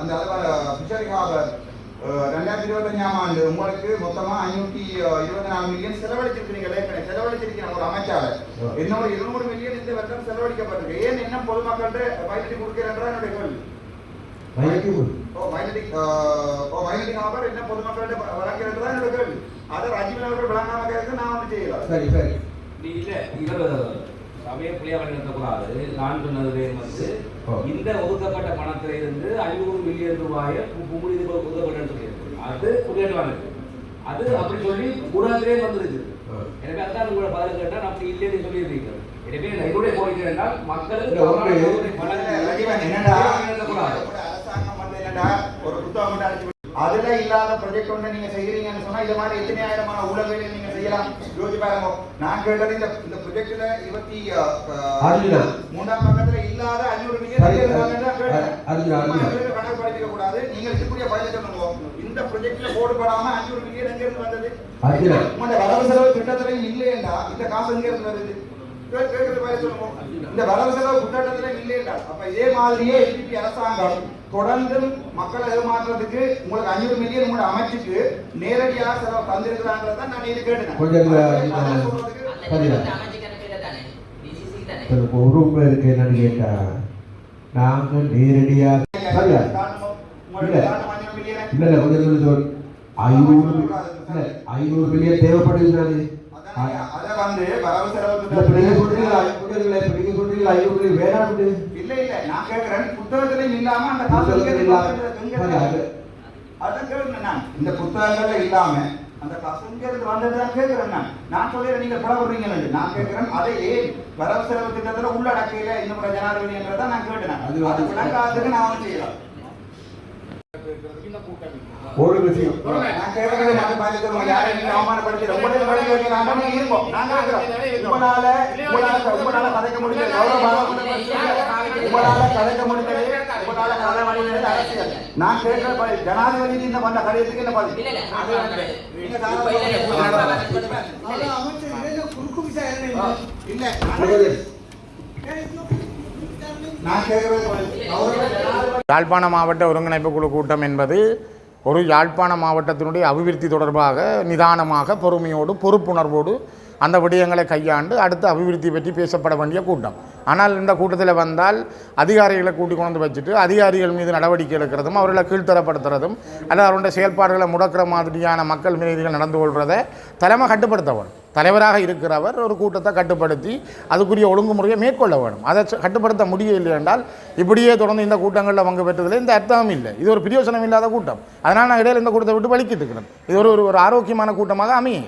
அந்த fishery harbour ரெண்டாயிரத்தி இருபத்தஞ்சாம் ஆண்டு உங்களுக்கு மொத்தமா ஐநூத்தி இருபத்தி நாலு மில்லியன் செலவழிச்சிருக்கீங்க ஏற்கனவே செலவழிச்சிருக்கீங்க ஒரு அமைச்சாளர் இன்னொரு இருநூறு மில்லியன் இந்த வருடம் செலவழிக்கப்பட்டிருக்கு. ஏன் என்ன பொதுமக்கள்கிட்ட பயன்படுத்தி கொடுக்கிறேன்ற என்னுடைய கேள்வி? என்ன பொதுமக்கள்கிட்ட வழங்கிறது தான் என்னோட கேள்வி. அதை ராஜீவ் அவர்கள் விளங்காம கேட்க நான் வந்து செய்யலாம் சரி சரி. நீ இல்ல இவர் சமய புள்ளியா வழிநடத்தக்கூடாது நான் சொன்னது வந்து. இந்த ஒதுக்கப்பட்ட பணத்தில இருந்து ஐநூறு மில்லியன் ரூபாயை கும்புடி ஒதுக்கப்பட்டன்னு சொல்லியிருக்கு அது புரியவானது அது அப்படி சொல்லி வந்துருக்கு. ஆ. எனவே அதான் உங்களோட பதில் கேட்டா அப்படி இல்லைன்னு சொல்லியிருக்கீங்க எனவே என்னுடைய கோரிக்கை என்றால் மக்களுக்கு இல்ல, ஒன்று- தவறான தகவலை வழங்க- ரஜிவன் என்னடா வழங்கக்கூடாது. அரசாங்கம் வந்து என்னடா ஒரு புத்தகம் மட்டும் அடிச்சு விட்டு, அதுல இல்லாத ப்ரொஜெக்ட் ஒன்று நீங்க செய்யறீங்கன்னு சொன்னா இந்த மாதிரி எத்தனை ஆயிரமான ஊழல்களை நீங்க செய்யலாம்? யோசிச்சு பாருங்க. நான் கேட்டது இந்த இந்த ப்ரொஜெக்ட்ல இருபத்தி. மூன்றாம் பக்கத்துல இல்லாத அஞ்சூறு மில்லியன். கணக்கு படிக்க கூடாது. நீங்க இருக்கக்கூடிய சொல்லுங்க. இந்த ப்ரொஜெக்ட்ல போடுபடாம அஞ்சூறு மில்லியன் எங்க இருந்து வந்தது. உங்களோட வரவு செலவு திட்டத்திலையும் இல்லையேண்டா? இந்த காசு எங்க இருந்து வருது? இந்த வரவு செலவு திட்டத்தில இல்லையேண்டா அப்ப இதே மாதிரியே எல்பிபி அரசாங்கம் தொடர்ந்து மக்களை ஏமாற்றுறதுக்கு உங்களுக்கு அஞ்சூறு மில்லியன் உங்களோட அமைச்சுக்கு நேரடியாக செலவு தந்திருக்கிறாங்கிறத நான் இது கேட்டேன். கொஞ்சம் ஒரு உண்மை இருக்கு என்னன்னு கேட்டா நேரடியாக சரியா இல்ல. இல்ல கொஞ்சம் ஐநூறு இல்ல ஐநூறு மில்லியன் தேவைப்படுது அதை வந்து வரவு செலவு இல்ல சொல்றீங்களா? இல்ல சொல்றீங்களா நான் கேக்குறேன். புத்தகத்திலையும் இல்லாம அந்த காசு வந்தது? இருந்து? அதான் கேக்குறேன் நான். இந்த புத்தகங்கள்ல இல்லாம அந்த காசு எங்க இருந்து வந்ததுதான் கேக்குறேன் நான். நான் சொல்றேன் நீங்க பழகுறீங்கன்னு நான் கேக்குறேன் அதை ஏன் வரவு செலவு திட்டத்துல உள்ளடக்கையில இந்த முறை ஜனாதிபதின்றதை நான் கேட்டேன் அது- அது விளங்காததுக்கு நான் வந்து செய்யலாம். ஒரு விஷயம் நான் கேட்கறது பார்த்து சொல்லுங்க. யாரையும் நீங்க அவமானப்படுத்தி இருப்போம். நாங்க. உங்களால உங்களால உங்களால கதைக்க உங்களால கதைக்க உங்களால கதை முடிஞ்சது அரசியல் நான் கேட்கிற பதில் ஜனாதிபதி இந்த பண்ண கடிதத்துக்கு என்ன பதில் இல்ல, யாழ்ப்பாண மாவட்ட ஒருங்கிணைப்பு குழு கூட்டம் என்பது ஒரு யாழ்ப்பாண மாவட்டத்தினுடைய அபிவிருத்தி தொடர்பாக நிதானமாக பொறுமையோடு பொறுப்புணர்வோடு அந்த விடயங்களை கையாண்டு அடுத்த அபிவிருத்தி பற்றி பேசப்பட வேண்டிய கூட்டம். ஆனால் இந்த கூட்டத்தில் வந்தால் அதிகாரிகளை கூட்டி கொண்டு வச்சுட்டு அதிகாரிகள் மீது நடவடிக்கை எடுக்கிறதும் அவர்களை கீழ்த்தரப்படுத்துறதும் அல்லது அவருடைய செயல்பாடுகளை முடக்கிற மாதிரியான மக்கள் மீதிகள் நடந்து கொள்வதை தலைமை கட்டுப்படுத்தப்படும் தலைவராக இருக்கிறவர் ஒரு கூட்டத்தை கட்டுப்படுத்தி அதுக்குரிய ஒழுங்குமுறையை மேற்கொள்ள வேணும். அதை கட்டுப்படுத்த முடியவில்லை என்றால் இப்படியே தொடர்ந்து இந்த கூட்டங்களில் பங்கு பெற்றதில் இந்த அர்த்தமும் இல்லை. இது ஒரு பிரயோசனம் இல்லாத கூட்டம். அதனால் நான் இடையில் இந்த கூட்டத்தை விட்டு வலிக்கிட்டு இருக்கிறேன். இது ஒரு ஒரு- ஒரு ஆரோக்கியமான கூட்டமாக அமையும்.